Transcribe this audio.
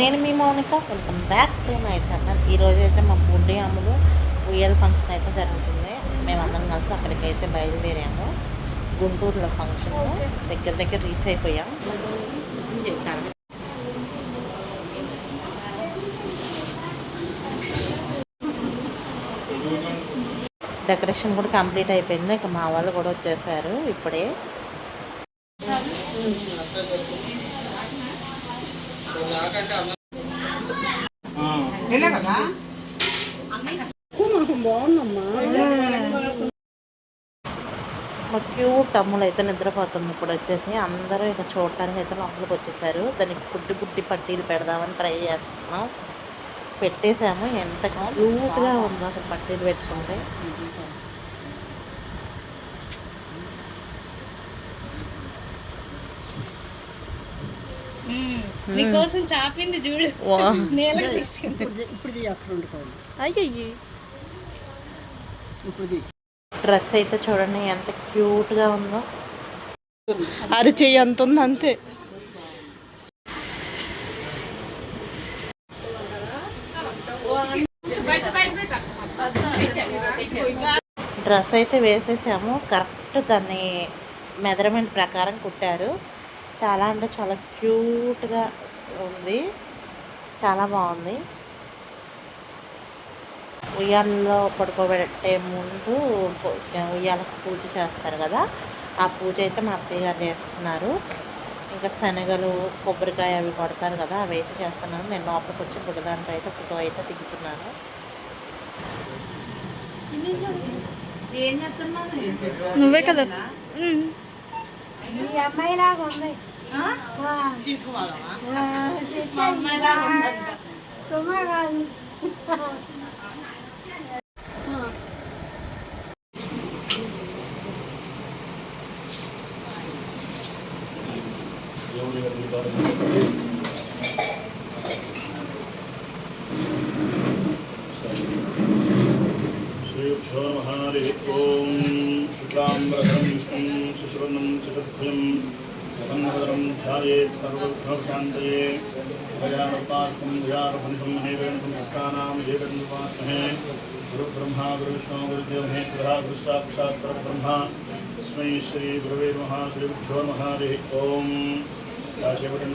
నేను మీ Mounika. Welcome back to my channel ఈరోజు అయితే మా బుడ్డి అమ్ములు ఉయ్యాల ఫంక్షన్ అయితే జరుగుతుంది. మేమందరం కలిసి అక్కడికి అయితే బయలుదేరాము. గుంటూరులో ఫంక్షన్ దగ్గర దగ్గర రీచ్ అయిపోయాం. చేశారు డెకరేషన్ కూడా కంప్లీట్ అయిపోయింది. ఇక మా వాళ్ళు కూడా వచ్చేసారు ఇప్పుడే. మా క్యూట్ అమ్ములు అయితే నిద్రపోతుంది. ఇప్పుడు వచ్చేసి అందరూ ఇక చూడటానికి అయితే లోపలికి వచ్చేసారు. దానికి పుట్టి పుట్టి పట్టీలు పెడదామని ట్రై చేస్తున్నాం. పెట్టేసాము ఎంత క్యూట్గా ఉందో అసలు పట్టీలు పెట్టుకుంటే. మీకోసం చాపింది చూడు. నేలకు తీసుకుంది. ఇప్పుడు ఇప్పుడు డ్రెస్ అయితే చూడండి ఎంత క్యూట్గా ఉందో. అది చెయ్యి అంత ఉంది అంతే. డ్రెస్ అయితే వేసేసాము. కరెక్ట్ దాన్ని మెజర్మెంట్ ప్రకారం కుట్టారు. చాలా అంటే చాలా క్యూట్గా ఉంది. చాలా బాగుంది. ఉయ్యాలలో పడుకోబెట్టే ముందు ఉయ్యాలకు పూజ చేస్తారు కదా ఆ పూజ అయితే మా అత్తయ్య గారు చేస్తున్నారు. ఇంకా శనగలు కొబ్బరికాయ అవి కొడతారు కదా అవి అయితే చేస్తున్నాను. నేను లోపలికి వచ్చి బుడదాంతో అయితే ఫోటో అయితే దిగుతున్నాను ที่ถั่วเหรอมันไม่ได้คนเดียวสมากกัน शुक्लाम्बरधरं विष्णुं सुशवर्णं चतुर्भुजम् प्रसन्नवरं ध्यायेत् सर्वदुःखशान्तये भयानपात्मं भयानफलितं नैवेदं भक्तानां देवदुपात्महे गुरुब्रह्मा, गुरुविष्णो गुरुदेवहेश्वरः गुरुसाक्षात् परब्रह्मा तस्मै श्रीगुरवे नमः श्रीगुभ्यो महारिः ॐ काशीपटं